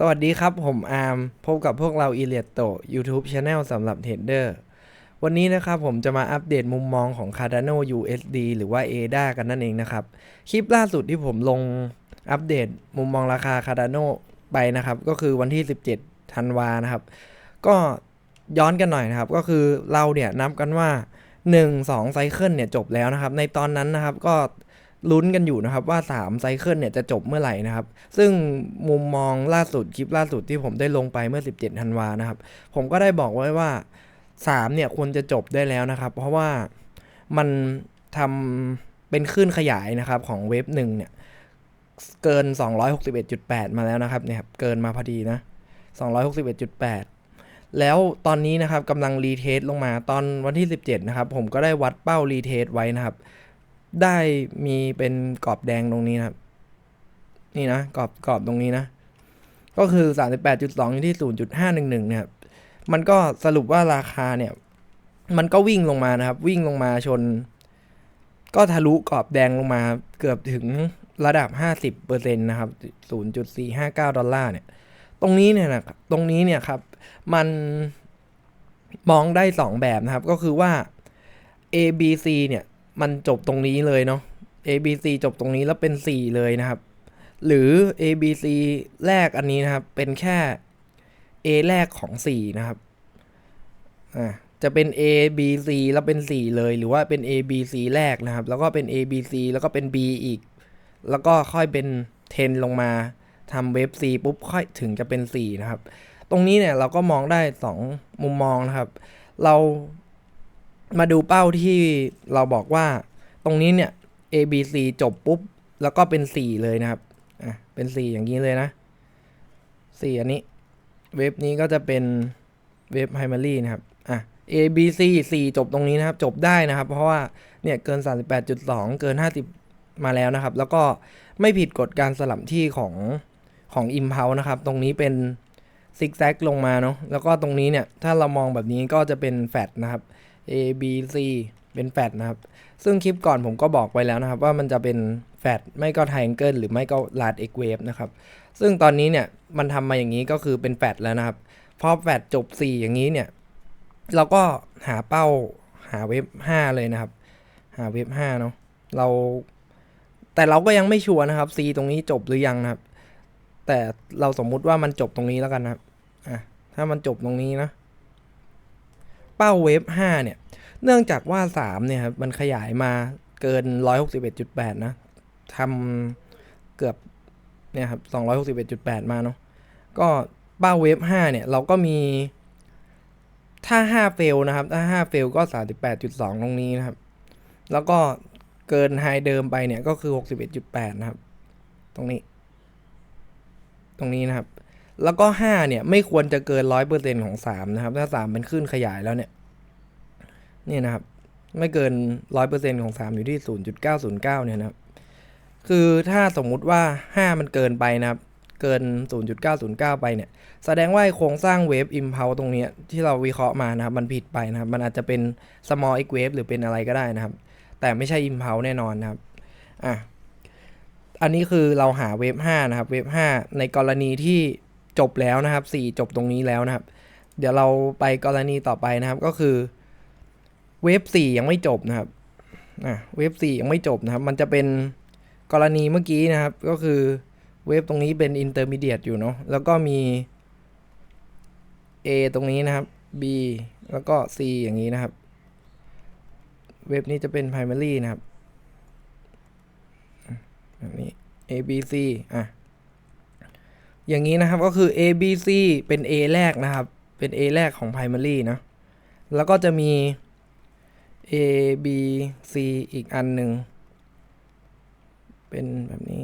สวัสดีครับ ผมอาร์มพบกับพวกเรา e l i o t t o YouTube Channel สำหรับเทรดเดอร์วันนี้นะครับผมจะมาอัปเดตมุมมองของ Cardano USD หรือว่า ADA กันนั่นเองนะครับ คลิปล่าสุดที่ผมลงอัปเดตมุมมองราคา Cardano ไปนะครับ ก็คือวันที่ 17ธันวานะครับ ก็ย้อนกันหน่อยนะครับ ก็คือเราเนี่ยนับกันว่า 1 2ไซเคิลเนี่ยจบแล้วนะครับ ในตอนนั้นนะครับก็ ลุ้นกันอยู่นะครับว่า3ไซเคิลเนี่ยจะจบเมื่อไหร่นะครับ ซึ่งมุมมองล่าสุดคลิปล่าสุดที่ผมได้ลงไปเมื่อ 17ธันวานะครับ ผมก็ได้บอกไว้ว่า 3 เนี่ยควรจะจบได้แล้วนะครับ เพราะว่ามันทำเป็นคลื่นขยายนะครับของเว็บหนึ่งเนี่ยเกิน 261.8 มาแล้วนะครับเนี่ยครับเกินมาพอดีนะ 261.8 แล้วตอนนี้นะครับกำลังรีเทสลงมาตอนวันที่ 17 นะครับ ผมก็ได้วัดเป้ารีเทสไว้นะครับ ได้มีเป็นกรอบแดงตรงนี้นะครับ นี่นะกรอบกรอบตรงนี้นะ ก็คือ 38.2 อยู่ที่ 0.511เนี่ยครับ มันก็สรุปว่าราคาเนี่ย มันก็วิ่งลงมานะครับ วิ่งลงมาชน ก็ทะลุกรอบแดงลงมาเกือบถึงระดับ 50%นะครับ 0.459 ดอลลาร์เนี่ย ตรงนี้เนี่ยนะครับตรงนี้เนี่ยครับ มันมองได้ 2 แบบนะครับ ก็คือว่า A B C เนี่ย มันจบตรงนี้เลยเนาะ A B C จบตรงนี้แล้วเป็น 4 เลยนะครับ หรือ A B C แรกอันนี้นะครับ เป็นแค่ A แรกของ 4 นะครับ อ่าจะเป็น A B C แล้วเป็น 4 เลย หรือว่าเป็น A B C แรกนะครับ แล้วก็เป็น A B C แล้วก็เป็น B อีก แล้วก็ค่อยเป็น 10 ลงมาทำเว็บ C ปุ๊บค่อยถึงจะเป็น 4 นะครับ ตรงนี้เนี่ยเราก็มองได้ 2 มุมมองนะครับ เรา มาดูเป้าที่เราบอกว่าตรงนี้เนี่ย A B C จบปุ๊บ แล้วก็เป็น 4 เลยนะครับ อะ เป็น 4 อย่างนี้เลยนะ 4 อันนี้ เว็บนี้ก็จะเป็นเว็บ primary นะครับ อะ A B C 4 จบตรงนี้นะครับ จบได้นะครับ เพราะว่า เนี่ย เกิน 38.2 เกิน 50 มาแล้วนะครับ แล้วก็ไม่ผิดกฎการสลับที่ของของ impulse นะครับ ตรงนี้เป็นซิกแซกลงมาเนาะ แล้วก็ตรงนี้เนี่ย ถ้าเรามองแบบนี้ก็จะเป็นแฟตนะครับ A B C เป็นแฟตนะครับ ซึ่งคลิปก่อนผมก็บอกไปแล้วนะครับ ว่ามันจะเป็นแฟตไม่ก็ไทแองเกิลหรือไม่ก็ลาดเอ็กเวฟนะครับ ซึ่งตอนนี้เนี่ยมันทำมาอย่างนี้ก็คือเป็นแฟตแล้วนะครับ พอแฟตจบ 4 อย่างนี้เนี่ย เราก็หาเป้าหาเว็บ5เลยนะครับ หาเว็บ5เนาะเรา แต่เราก็ยังไม่ชัวร์นะครับ C ตรงนี้จบหรือยังนะครับ แต่เราสมมุติว่ามันจบตรงนี้แล้วกันนะครับอะถ้ามันจบตรงนี้นะ เป้าเว็บ5เนี่ย เนื่องจากว่า 3 เนี่ยครับมันขยายมาเกิน 161.8 นะทำเกือบเนี่ยครับ261.8 มาเนาะก็เป้าเว็บ5เนี่ย เราก็มีถ้า 5 เฟลนะครับ ถ้า 5 เฟลก็ 38.2 ตรงนี้นะครับ แล้วก็เกินไฮเดิมไปเนี่ยก็คือ 61.8 นะครับ ตรงนี้ ตรงนี้นะครับ แล้วก็ 5 เนี่ย ไม่ควรจะเกิน 100%ของ 3 นะครับ ถ้า 3 เป็นขึ้นขยายแล้วเนี่ย นี่นะครับ ไม่เกิน 100%ของ 3 อยู่ที่ 0.909 เนี่ยนะครับ คือถ้าสมมุติว่า 5 มันเกินไปนะครับ เกิน 0.909 ไปเนี่ย แสดงว่าโครงสร้างเวฟ impulse ตรงนี้ที่เราวิเคราะห์มานะครับ มันผิดไปนะครับ มันอาจจะเป็น small x wave หรือเป็นอะไรก็ได้นะครับ แต่ไม่ใช่ impulse แน่นอนนะครับ อะ อันนี้คือเราหาเวฟ5นะครับ เวฟ5ในกรณีที่ จบแล้วนะครับ 4 จบตรงนี้แล้วนะครับ เดี๋ยวเราไปกรณีต่อไปนะครับก็คือเวฟ4ยังไม่จบนะครับอะเวฟ4ยังไม่จบนะครับ มันจะเป็นกรณีเมื่อกี้นะครับ ก็คือเวฟตรงนี้เป็น intermediate อยู่เนาะแล้วก็มี A ตรงนี้นะครับ B แล้วก็ C อย่างนี้นะครับ เว็บนี้จะเป็น primary นะครับแบบนี้ A B C อะ อย่างนี้นะครับก็คือ A B C เป็น A แรกนะครับ เป็น A แรกของ primary นะ แล้วก็จะมี A B C อีกอันหนึ่ง เป็นแบบนี้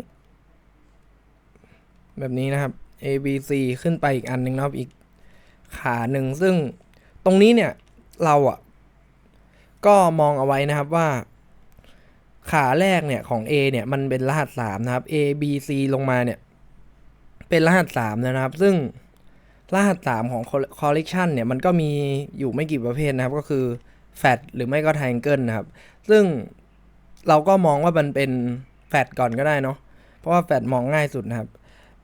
แบบนี้นะครับ A B C ขึ้นไปอีกอันหนึ่งนะครับอีกขาหนึ่ง ซึ่งตรงนี้เนี่ยเราอะ ก็มองเอาไว้นะครับว่า ขาแรกเนี่ยของ A เนี่ยมันเป็นรหัสสามนะครับ A B C ลงมาเนี่ย เป็นรหัสสามนะครับ ซึ่งรหัสสามของ collection เนี่ย มันก็มีอยู่ไม่กี่ประเภทนะครับ ก็คือแฟตหรือไม่ก็ triangle นะครับ ซึ่งเราก็มองว่ามันเป็นแฟตก่อนก็ได้เนาะเพราะว่าแฟตมองง่ายสุดนะครับ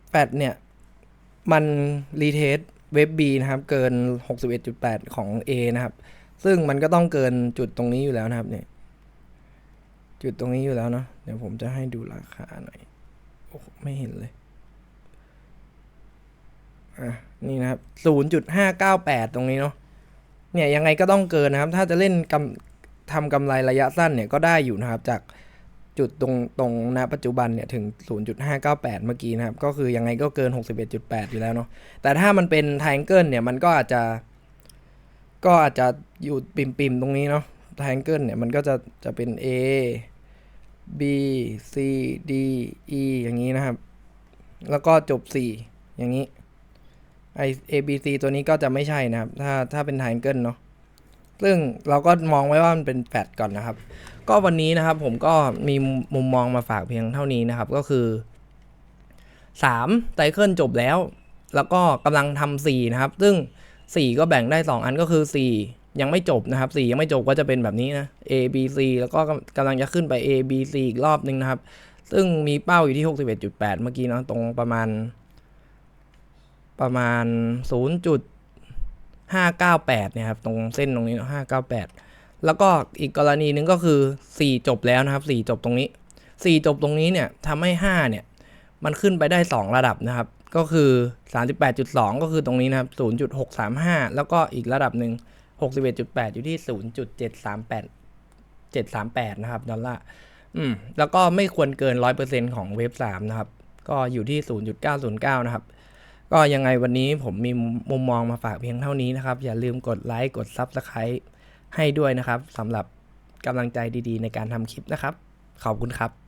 แฟตเนี่ย มันรีเทสเว็บ B นะครับ เกิน 61.8 ของ A นะครับ ซึ่งมันก็ต้องเกินจุดตรงนี้อยู่แล้วนะครับเนี่ยจุดตรงนี้อยู่แล้วเนาะเดี๋ยวผมจะให้ดูราคาหน่อยโอ้ไม่เห็นเลย อะนี่นะครับ0.598ตรงนี้เนาะเนี่ยยังไงก็ต้องเกินนะครับ ถ้าจะเล่นกำทำกำไรระยะสั้นเนี่ยก็ได้อยู่นะครับ จากจุดตรงตรงณปัจจุบันเนี่ยถึง 0.598 เมื่อกี้นะครับ ก็คือยังไงก็เกิน 61.8 อยู่แล้วเนาะแต่ถ้ามันเป็นไทงเกิลเนี่ยมันก็อาจจะ ก็อาจจะอยู่ปิมปิมๆตรงนี้เนาะไทงเกิลเนี่ยมันก็จะจะเป็น A B C D E อย่างนี้นะครับ แล้วก็จบ 4 อย่างนี้ ไอ A B C ตัวนี้ก็จะไม่ใช่นะครับ ถ้าถ้าเป็นไทเกิลเนาะซึ่งเราก็มองไว้ว่ามันเป็นแฟดก่อนนะครับ ก็วันนี้นะครับผมก็มีมุมมองมาฝากเพียงเท่านี้นะครับ ก็คือ3ไตเคิลจบแล้ว แล้วก็กำลังทำสี่นะครับ ซึ่ง 4 ก็แบ่งได้ 2 อันก็คือ 4 ยังไม่จบนะครับ 4 ยังไม่จบก็จะเป็นแบบนี้นะ A B C แล้วก็กำลังจะขึ้นไป A B C อีกรอบนึงนะครับ ซึ่งมีเป้าอยู่ที่ 61.8 เมื่อกี้เนาะตรงประมาณ ประมาณ 0.598เนี่ยครับตรงเส้นตรงนี้เนอะ598 แล้วก็อีกกรณีหนึ่งก็คือ 4 จบแล้วนะครับ 4 จบตรงนี้ 4 จบตรงนี้เนี่ยทำให้ 5 เนี่ย มันขึ้นไปได้ 2 ระดับนะครับ ก็คือ 38.2 ก็คือตรงนี้นะครับ 0.635 แล้วก็อีกระดับหนึ่ง61.8 อยู่ที่ 0.738 738 นะครับ ดอลลาร์ อืม แล้วก็ไม่ควรเกิน 100%ของเว็บ3นะครับ ก็อยู่ที่ 0.909 นะครับ ก็ยังไงวันนี้ผมมีมุมมองมาฝากเพียงเท่านี้นะครับ อย่าลืมกดไลค์กด Subscribe ให้ด้วยนะครับสำหรับกำลังใจดีๆ ในการทำคลิปนะครับ ขอบคุณครับ